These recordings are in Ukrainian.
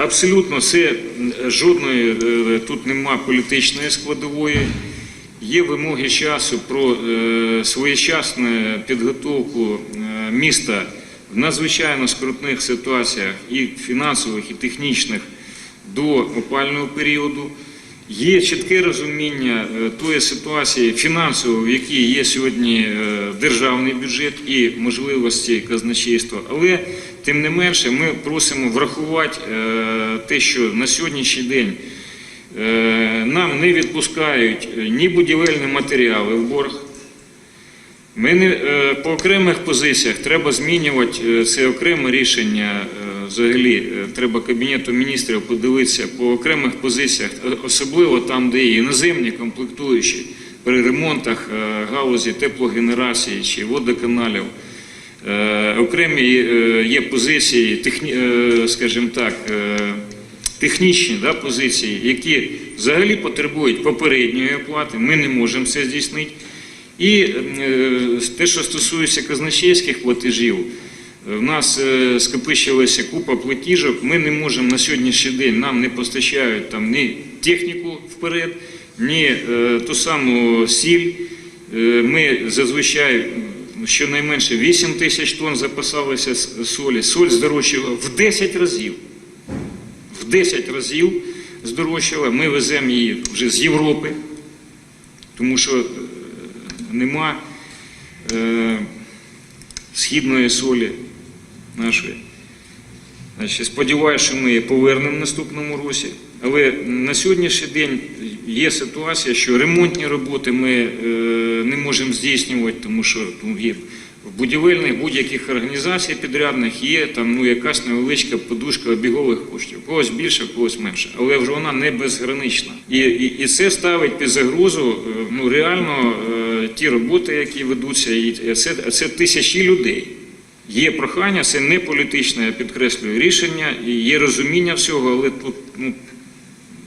Абсолютно все, жодної е, тут нема політичної складової. Є вимоги часу про е, своєчасну підготовку е, міста в надзвичайно скрутних ситуаціях і фінансових, і технічних до опального періоду. Є чітке розуміння е, тої ситуації фінансової, в якій є сьогодні е, державний бюджет і можливості казначейства. Але тим не менше ми просимо врахувати е, те, що на сьогоднішній день нам не відпускають ні будівельні матеріали в борг. Ми не, по окремих позиціях треба змінювати це окреме рішення. Взагалі, е, треба Кабінету міністрів подивитися по окремих позиціях, е, особливо там, де є іноземні комплектуючі при ремонтах е, галузі теплогенерації чи водоканалів. Окремі є позиції, скажімо так, технічні да, позиції, які взагалі потребують попередньої оплати. Ми не можемо це здійснити. І те, що стосується казначейських платежів, в нас е, скопичилася купа платіжок. Ми не можемо на сьогоднішній день, нам не постачають там ні техніку вперед, ні е, ту саму сіль. Е, Ми зазвичай щонайменше 8 тисяч тонн запасалися солі. Соль здорожчала в 10 разів. В 10 разів здорожчала. Ми веземо її вже з Європи, тому що нема е, східної солі нашої. Значить, сподіваюся, що ми повернемо в наступному році. Але на сьогоднішній день є ситуація, що ремонтні роботи ми е, не можемо здійснювати, тому що ну, є в будівельних будь-яких організацій підрядних є там ну, якась невеличка подушка обігових коштів. Когось більше, когось менше. Але вже вона не безгранична. І, і, і це ставить під загрозу е, ну, реально е, ті роботи, які ведуться, і це, це тисячі людей. Є прохання, це не політичне, я підкреслюю, рішення, і є розуміння всього, але тут ну,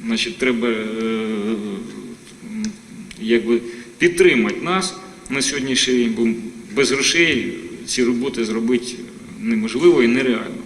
значить, треба е, якби, підтримати нас на сьогоднішній день, бо без грошей ці роботи зробити неможливо і нереально.